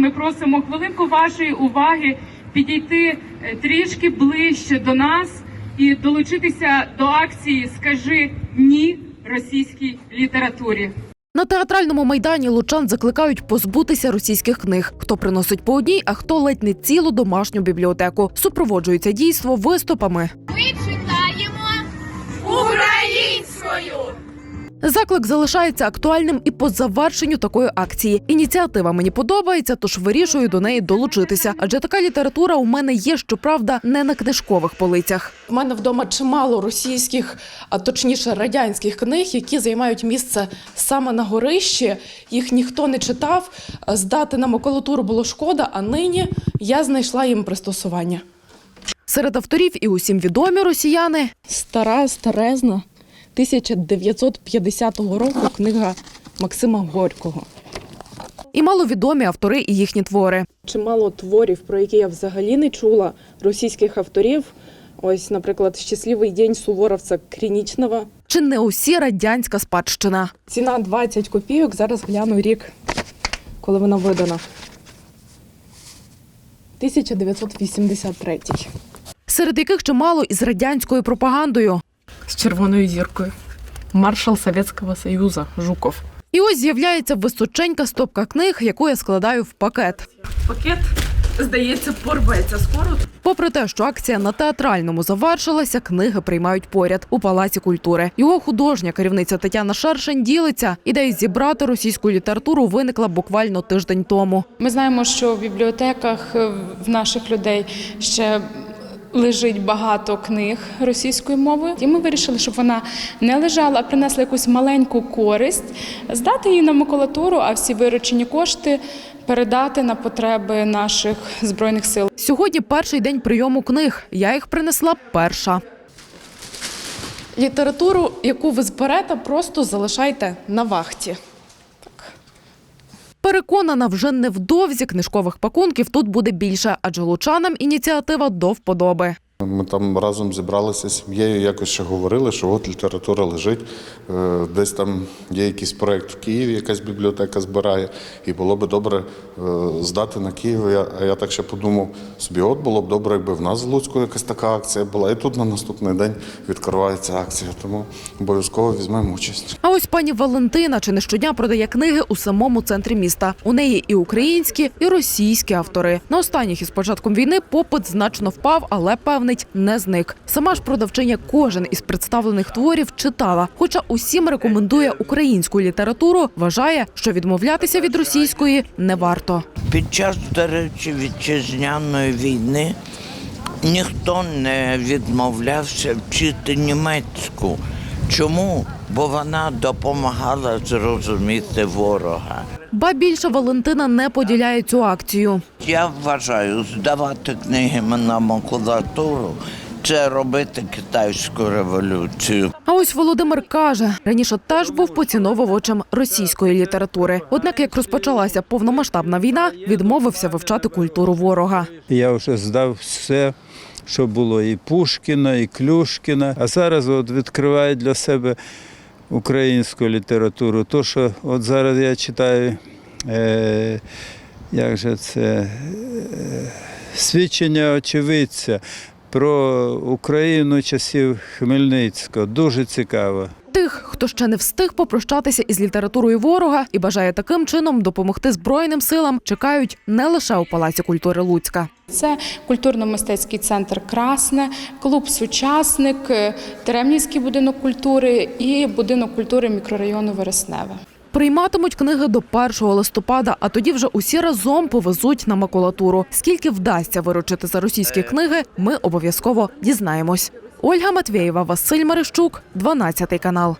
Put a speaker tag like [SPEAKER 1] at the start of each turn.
[SPEAKER 1] ми просимо хвилинку вашої уваги підійти е, трішки ближче до нас і долучитися до акції Скажи ні російській літературі.
[SPEAKER 2] На театральному майдані лучан закликають позбутися російських книг. Хто приносить по одній, а хто ледь не цілу домашню бібліотеку. Супроводжується дійство виступами. Заклик залишається актуальним і по завершенню такої акції. Ініціатива мені подобається, тож вирішую до неї долучитися. Адже така література у мене є, щоправда, не на книжкових полицях.
[SPEAKER 3] У мене вдома чимало російських, а точніше радянських книг, які займають місце саме на горищі. Їх ніхто не читав. Здати на макулатуру було шкода, а нині я знайшла їм пристосування.
[SPEAKER 2] Серед авторів і усім відомі росіяни.
[SPEAKER 3] Стара, старезна, 1950 року книга Максима Горького.
[SPEAKER 2] І маловідомі автори і їхні твори.
[SPEAKER 3] Чимало творів, про які я взагалі не чула, російських авторів. Ось, наприклад, Щасливий день суворовця Крінічного.
[SPEAKER 2] Чи не усі радянська спадщина?
[SPEAKER 3] Ціна 20 копійок. Зараз гляну рік, коли вона видана. 1983.
[SPEAKER 2] Серед яких чимало із радянською пропагандою.
[SPEAKER 3] З червоною зіркою. Маршал Совєтського Союзу Жуков.
[SPEAKER 2] І ось з'являється височенька стопка книг, яку я складаю в пакет.
[SPEAKER 3] Пакет, здається, порветься скоро.
[SPEAKER 2] Попри те, що акція на театральному завершилася, книги приймають поряд у палаці культури. Його художня керівниця Тетяна Шершень ділиться. Ідея зібрати російську літературу виникла буквально тиждень тому.
[SPEAKER 4] Ми знаємо, що в бібліотеках е, в наших людей ще лежить багато книг російською мовою, і ми вирішили, щоб вона не лежала, а принесла якусь маленьку користь, здати її на макулатуру, а всі виручені кошти передати на потреби наших збройних сил.
[SPEAKER 2] Сьогодні перший день прийому книг. Я їх принесла перша.
[SPEAKER 3] Літературу, яку ви зберете, просто залишайте на вахті.
[SPEAKER 2] Переконана, вже невдовзі книжкових пакунків тут буде більше, адже лучанам ініціатива до вподоби.
[SPEAKER 5] Ми там разом зібралися з сім'єю, якось ще говорили, що от література лежить, е, десь там є якийсь проєкт в Києві, якась бібліотека збирає, і було би добре е, здати на Київ. Я- А я так ще подумав собі, от було б добре, якби в нас в Луцьку якась така акція була. І тут на наступний день відкривається акція, тому обов'язково візьмемо участь.
[SPEAKER 2] А ось пані Валентина чи не щодня продає книги у самому центрі міста. У неї і українські, і російські автори. На останніх із початком війни попит значно впав, але певнить не зник. Сама ж продавчиня кожен із представлених творів читала. Хоча усім рекомендує українську літературу, вважає, що відмовлятися від російської не варто.
[SPEAKER 6] Під час, до речі, вітчизняної війни ніхто не відмовлявся вчити німецьку. Чому? Бо вона допомагала зрозуміти ворога.
[SPEAKER 2] Ба більше Валентина не поділяє цю акцію.
[SPEAKER 6] Я вважаю, здавати книги на макулатуру це робити китайську революцію.
[SPEAKER 2] А ось Володимир каже, раніше теж був поціновувачем російської літератури. Однак, як розпочалася повномасштабна війна, відмовився вивчати культуру ворога.
[SPEAKER 7] Я вже здав все, що було і Пушкіна, і Клюшкіна. А зараз от відкриваю для себе українську літературу. То, що от зараз я читаю, е, як же це, е, свідчення очевидця про Україну часів Хмельницького. Дуже цікаво.
[SPEAKER 2] Тих, хто ще не встиг попрощатися із літературою ворога і бажає таким чином допомогти збройним силам, чекають не лише у палаці культури Луцька.
[SPEAKER 4] Це культурно-мистецький центр Красне, клуб Сучасник, е, Теремнівський будинок культури і будинок культури мікрорайону Вересневе.
[SPEAKER 2] Прийматимуть книги до 1 листопада, а тоді вже усі разом повезуть на макулатуру. Скільки вдасться виручити за російські книги, ми обов'язково дізнаємось. Ольга Матвєєва, Василь Марищук, 12 канал.